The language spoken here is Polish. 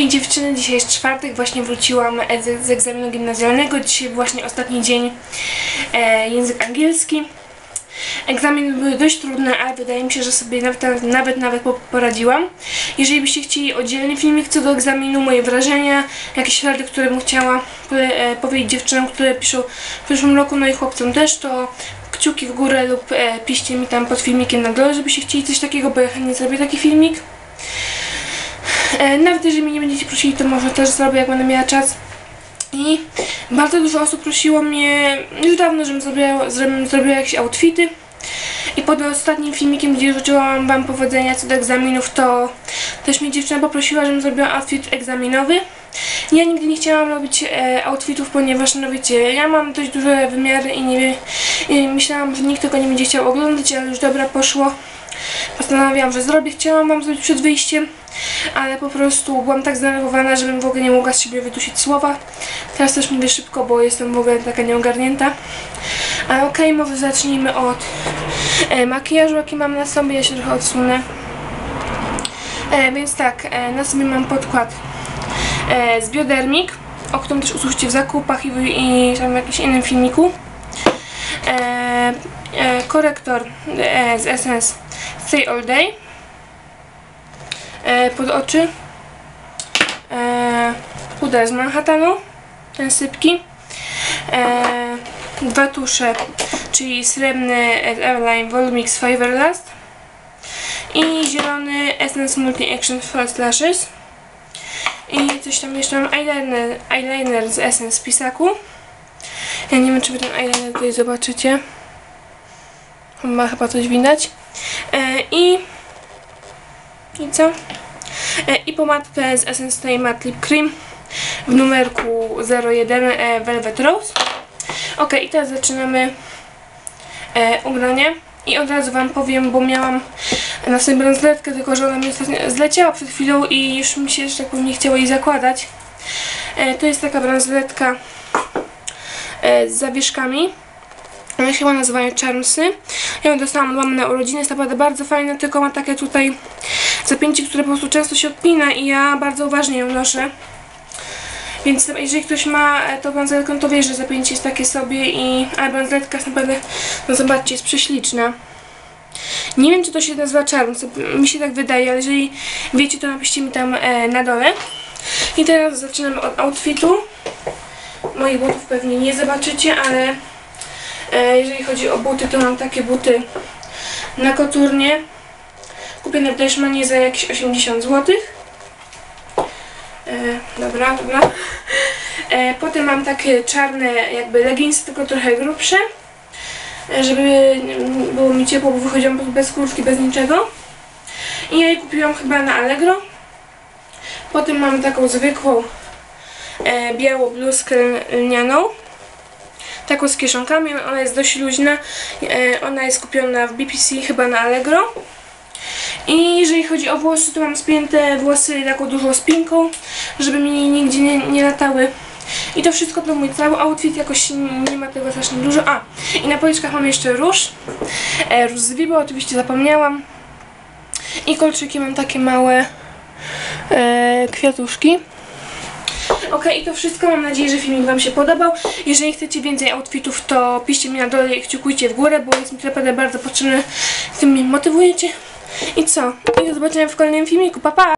Hej dziewczyny, dzisiaj jest czwartek, właśnie wróciłam z, z egzaminu gimnazjalnego. Dzisiaj właśnie ostatni dzień e, język angielski. Egzaminy były dość trudne, ale wydaje mi się, że sobie nawet, nawet, nawet po- poradziłam. Jeżeli byście chcieli oddzielny filmik co do egzaminu, moje wrażenia, jakieś rady, które bym chciała e, powiedzieć dziewczynom, które piszą w przyszłym roku, no i chłopcom też, to kciuki w górę lub e, piszcie mi tam pod filmikiem na dole, żebyście chcieli coś takiego, bo ja chętnie zrobię taki filmik. E, nawet jeżeli mnie nie będziecie prosili, to może też zrobię, jak będę miała czas. I bardzo dużo osób prosiło mnie już dawno, żebym zrobiła, żebym zrobiła jakieś outfity. I pod ostatnim filmikiem, gdzie życzyłam Wam powodzenia co do egzaminów, to też mnie dziewczyna poprosiła, żebym zrobiła outfit egzaminowy. Ja nigdy nie chciałam robić e, outfitów, ponieważ, no wiecie, ja mam dość duże wymiary i nie i myślałam, że nikt tego nie będzie chciał oglądać, ale już dobra poszło. Postanowiłam, że zrobię. Chciałam Wam zrobić przed wyjściem, ale po prostu byłam tak zdenerwowana, żebym w ogóle nie mogła z siebie wydusić słowa. Teraz też mówię szybko, bo jestem w ogóle taka nieogarnięta. Ale okej, może zacznijmy od e, makijażu, jaki mam na sobie. Ja się trochę odsunę. E, więc tak, e, na sobie mam podkład e, z Biodermik, o którym też usłyszycie w zakupach i, i w jakimś innym filmiku. E, e, korektor e, z Essence Stay All Day. E, pod oczy. E, puder z Manhattanu. Ten sypki. E, dwa tusze czyli srebrny Everline Volumix Fiber Last i zielony Essence Multi Action False Lashes. I coś tam jeszcze mam. Eyeliner, eyeliner z Essence Pisaku. Ja nie wiem czy wy ten eyeliner tutaj zobaczycie. Ma chyba coś widać i i co? E, I pomadkę z Essence Stay Matte Lip Cream w numerku 01 e, Velvet Rose. Ok, i teraz zaczynamy e, ubranie. I od razu Wam powiem, bo miałam na sobie bransoletkę, tylko że ona mi zleciała przed chwilą i już mi się, tak powiem, nie chciało jej zakładać. E, to jest taka bransoletka e, z zawieszkami. One się chyba nazywają Charmsy. Ja ją dostałam na urodziny, jest naprawdę bardzo fajna, tylko ma takie tutaj zapięcie, które po prostu często się odpina i ja bardzo uważnie ją noszę. Więc jeżeli ktoś ma e, tą bransoletkę, to wie, że zapięcie jest takie sobie i a bransoletka jest naprawdę, no zobaczcie, jest prześliczna. Nie wiem, czy to się nazywa Charms, mi się tak wydaje, ale jeżeli wiecie, to napiszcie mi tam e, na dole. I teraz zaczynamy od outfitu. Moich butów pewnie nie zobaczycie, ale jeżeli chodzi o buty, to mam takie buty na koturnie. Kupione w Deszmanie za jakieś 80 zł. E, dobra, dobra. E, potem mam takie czarne jakby leginsy, tylko trochę grubsze. E, żeby było mi ciepło, bo wychodziłam bez kurtki, bez niczego. I ja je kupiłam chyba na Allegro. Potem mam taką zwykłą e, białą bluzkę lnianą. Taką z kieszonkami, ona jest dość luźna. E, ona jest kupiona w BPC chyba na Allegro. I jeżeli chodzi o włosy, to mam spięte włosy taką dużą spinką, żeby mi nigdzie nie, nie latały. I to wszystko to mój cały outfit, jakoś nie ma tego strasznie dużo. A, i na policzkach mam jeszcze róż. E, róż z Vibo, oczywiście zapomniałam. I kolczyki mam takie małe e, kwiatuszki. Ok, i to wszystko. Mam nadzieję, że filmik Wam się podobał. Jeżeli chcecie więcej outfitów, to piszcie mi na dole i kciukujcie w górę, bo jest mi naprawdę bardzo potrzebne. Tym mnie motywujecie. I co? I do zobaczenia w kolejnym filmiku. Pa, pa!